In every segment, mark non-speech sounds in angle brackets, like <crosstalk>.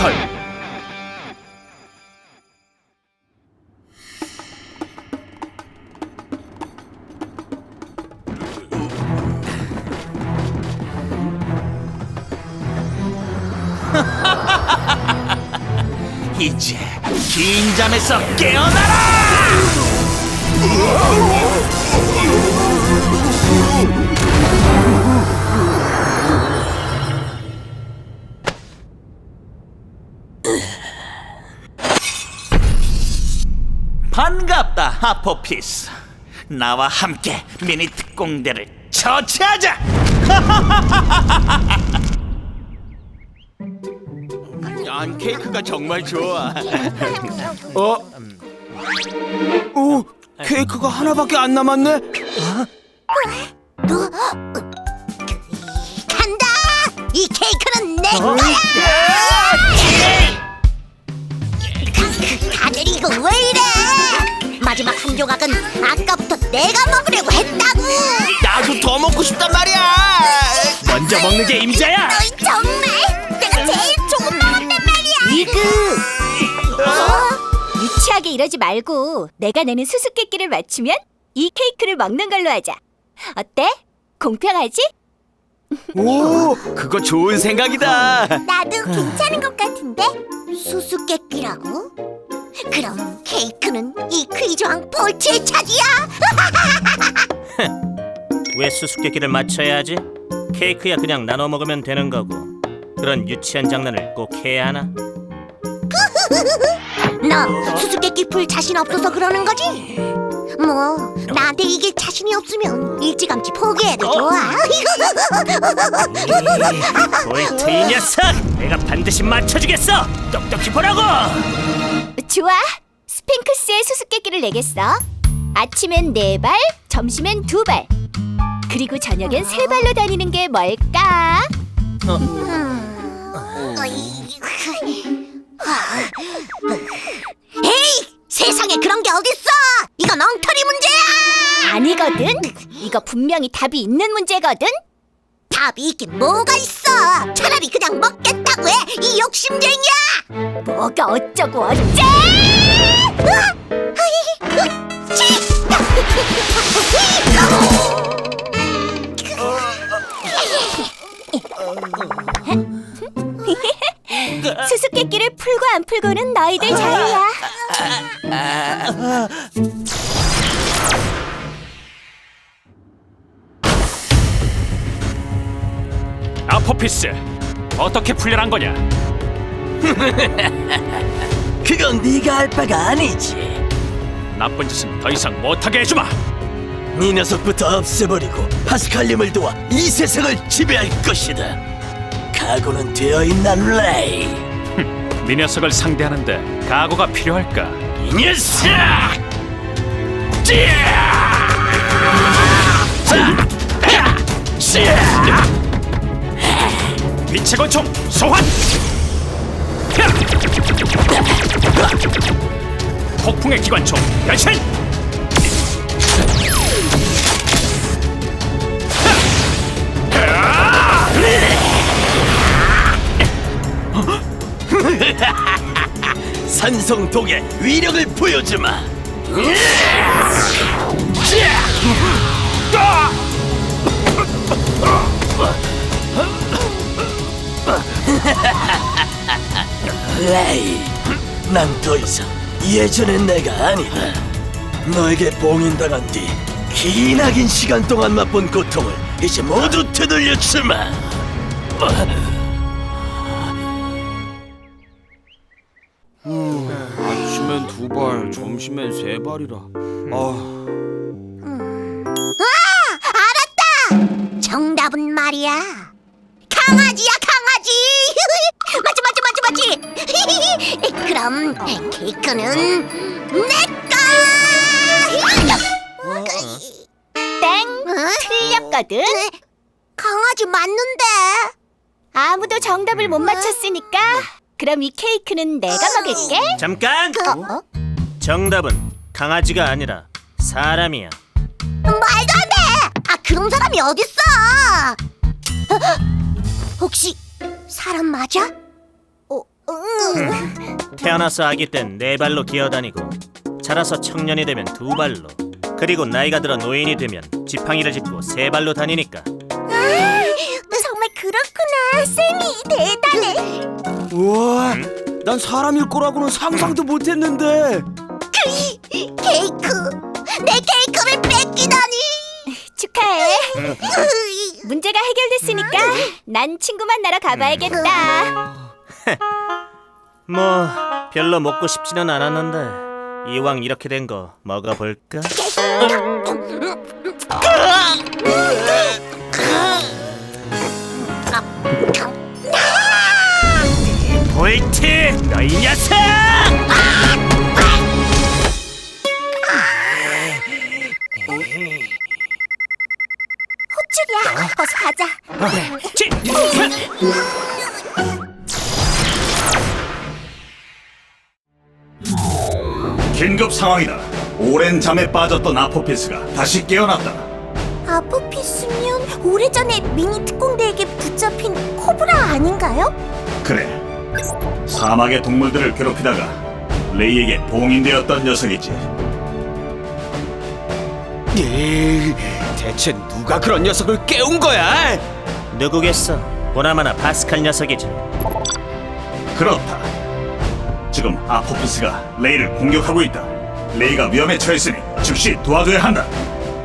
전설 이제 긴 잠에서 깨어나라! 반 하퍼피스 나와 함께 미니 특공대를 처치하자 <laughs> 난 케이크가 정말 좋아 어? 오, 케이크가 하나밖에 안 남았네. 간다! 이 케이크는 내 거야! 조각은 아까부터 내가 먹으려고 했다고! 나도 더 먹고 싶단 말이야. 먼저 먹는 게 임자야 너희 정말 내가 제일 조금 먹었단 말이야! 이그 유치하게 이러지 말고 내가 내는 수수께끼를 맞추면 이 케이크를 먹는 걸로 하자. 어때? 공평하지? 오, 그거 좋은 생각이다. 나도 괜찮은 것 같은데? 수수께끼라고? 그럼 케이크는 이 퀴즈왕 볼치의 차지야! 왜 수수께끼를 맞춰야 하지? 케이크야 그냥 나눠 먹으면 되는 거고 그런 유치한 장난을 꼭 해야 하나? 너 수수께끼 풀 자신 없어서 그러는 거지? 뭐 나한테 이길 자신이 없으면 일찌감치 포기해도 좋아. 볼트 이 녀석! 내가 반드시 맞춰주겠어! 똑똑히 보라고! 좋아. 스핑크스의 수수께끼를 내겠어. 아침엔 네 발, 점심엔 두 발. 그리고 저녁엔 세 발로 다니는 게 뭘까? 에이 세상에 그런 게 어딨어? 이건 엉터리 문제야. 아니거든. 이거 분명히 답이 있는 문제거든. 답이 있긴 뭐가 있어? 차라리 그냥 먹겠다고 해. 이 욕심쟁이야. 뭐가 어쩌고 어째? 으아! 아이, 으, 치! 수수께끼를 풀고 안 풀고는 너희들 자유야. 아포피스 어떻게 풀려난 거냐 <laughs> 그건 네가 할 바가 아니지. 나쁜 짓은 더 이상 못하게 해주마 네 녀석부터 없애버리고 파스칼님을 도와 이 세상을 지배할 것이다. 각오는 되어 있나 레이? <laughs> 네 녀석을 상대하는데 각오가 필요할까 이 녀석! 빛의 권총 소환! 폭풍의 기관총 변신 산성 독의 위력을 보여주마. 레이, 난 더 이상 예전의 내가 아니다. 너에게 봉인당한 뒤 기나긴 시간 동안 맛본 고통을 이제 모두 되돌려 주마. 아침엔 두 발, 점심엔 세 발이라. 아, 정답은 말이야. 강아지야 <laughs> 그럼 케이크는 내 거. 땡. 틀렸거든. 강아지 맞는데. 아무도 정답을 못 맞췄으니까 그럼 이 케이크는 내가 먹을게. 잠깐! 어? 정답은 강아지가 아니라 사람이야 말도 안 돼. 아 그런 사람이 어딨어? 혹시 사람 맞아? 어, 응. 태어나서 아기 땐 네 발로 기어다니고 자라서 청년이 되면 두 발로 그리고 나이가 들어 노인이 되면 지팡이를 짚고 세 발로 다니니까 정말 그렇구나. 쌤이 대단해. 우와, 난 사람일 거라고는 상상도 못했는데. 케이크. 내 케이크를 뺏기다니. 축하해. <laughs> 문제가 해결됐으니까 난 친구 만 나러 가봐야겠다. <laughs> 뭐 별로 먹고 싶지는 않았는데 이왕 이렇게 된 거 먹어볼까? 볼트 너희 녀석 호출이야. 어서 가자. 치! 긴급 상황이다. 오랜 잠에 빠졌던 아포피스가 다시 깨어났다. 아포피스면 오래전에 미니 특공대에게 붙잡힌 코브라 아닌가요? 그래. 사막의 동물들을 괴롭히다가 레이에게 봉인되었던 녀석이지. 에이, 대체 누가 그런 녀석을 깨운 거야? 누구겠어? 보나마나 파스칼 녀석이지. 그렇다. 지금 아포피스가 레이를 공격하고 있다. 레이가 위험에 처했으니 즉시 도와줘야 한다.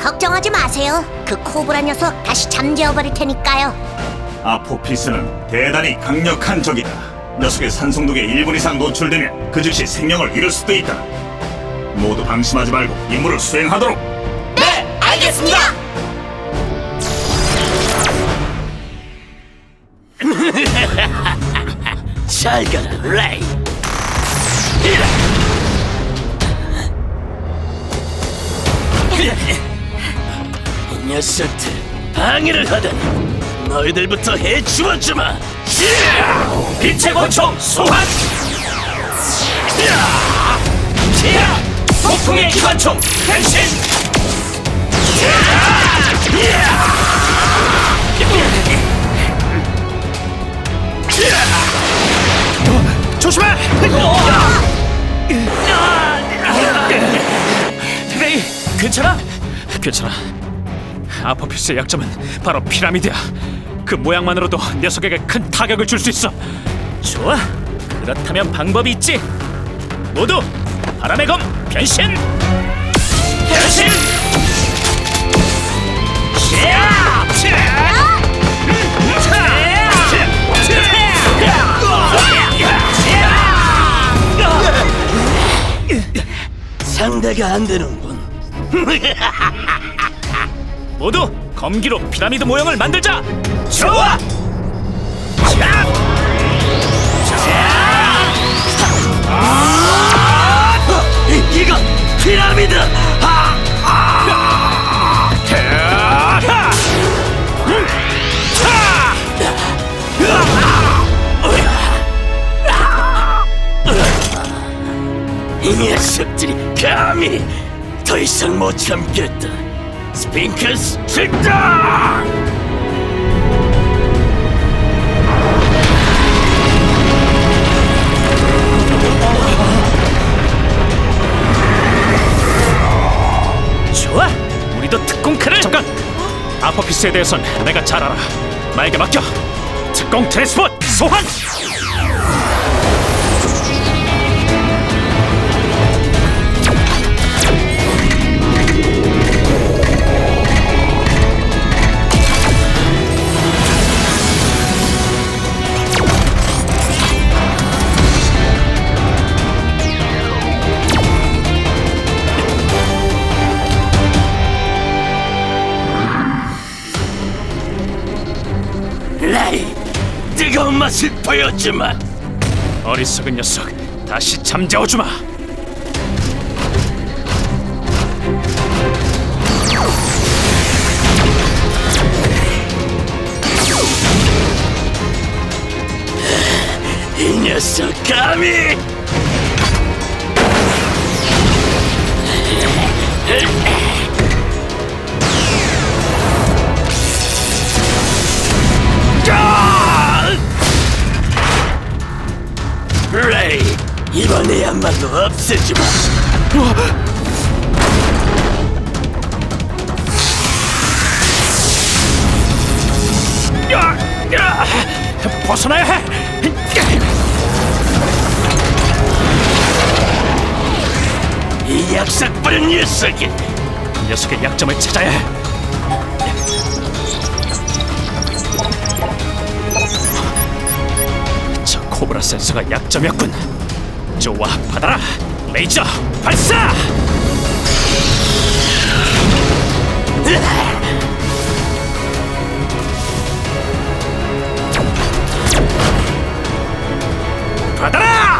걱정하지 마세요. 그 코브라 녀석 다시 잠재워 버릴 테니까요. 아포피스는 대단히 강력한 적이다. 녀석의 산송독에 1분 이상 노출되면 그 즉시 생명을 잃을 수도 있다. 모두 방심하지 말고 임무를 수행하도록. 네, 알겠습니다. <laughs> 잘 가라, 레이. 이 녀석들 방해를 하다니. 너희들부터 해치워주마. 빛의 권총 소환! 폭풍의 기관총 변신! 조심해 레이 괜찮아? 괜찮아. 아포피스의 약점은 바로 피라미드야. 그 모양만으로도 녀석에게 큰 타격을 줄 수 있어. 좋아. 그렇다면 방법이 있지. 모두 바람의 검 변신! 변신! 샤! 샤! 상대가 안 되는군. <laughs> 모두 검기로 피라미드 모형을 만들자. 좋아. 자! 이, 이상 못 참겠다. 스핑크스 출동! 좋아. 우리도 특공크를 잠깐. 아포피스에 대해선 내가 잘 알아. 나에게 맡겨. 특공 트랜스포트 소환. 뜨거운 맛을 보여주마. 어리석은 녀석. 다시 잠재워 주마. 이 녀석 감히! 이번에야말로 없애주마. 벗어나야 해. 이 약삭 부른 녀석이 녀석의 약점을 찾아야 해. 저 코브라 센서가 약점이었군. 좋아, 받아라. 레이저 발사! 받아라!